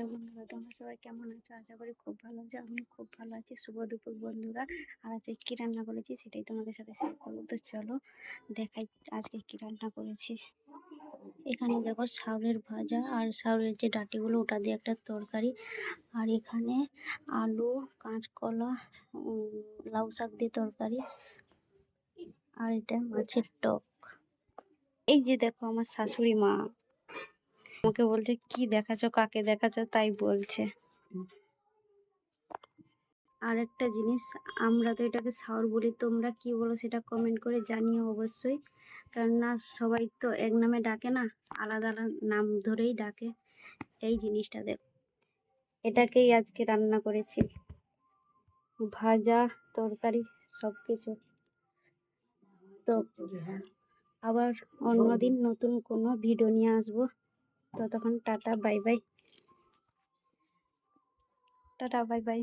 Hello বন্ধুরা, তোমরা সবাই কেমন আছো? আশা করি খুব ভালো আছো। আমি খুব ভালো আছি। শুভ দুপুর বন্ধুরা। আর আজকে কী রান্না করেছি সেটাই তোমাদের সাথে শেয়ার করব। তো চলো দেখাই আজকে কী রান্না করেছি। এখানে দেখো শাউলের ভাজা আর শাউলের যে ডাটিগুলো ওটা দিয়ে একটা তরকারি। আর এখানে আলু, কাঁচকলা লাউ শাক দিয়ে তরকারি। আর এটা মাছের টক। এই যে দেখো আমার শাশুড়ি মা। আমাকে বলছে, কি দেখাচ্ছ, কাকে দেখাচ্ছ? তাই বলছে। আর একটা জিনিস, আমরা তো এটাকে সাউর বলি, তোমরা কি বলো সেটা কমেন্ট করে জানিও অবশ্যই। কারণ কেননা সবাই তো এক নামে ডাকে না, আলাদা আলাদা নাম ধরেই ডাকে। এই জিনিসটা দেখ, এটাকেই আজকে রান্না করেছি। ভাজা, তরকারি সব কিছু তো আবার অন্যদিন নতুন কোনো ভিডিও নিয়ে আসব। ততক্ষণ tata bye bye. Tata bye bye.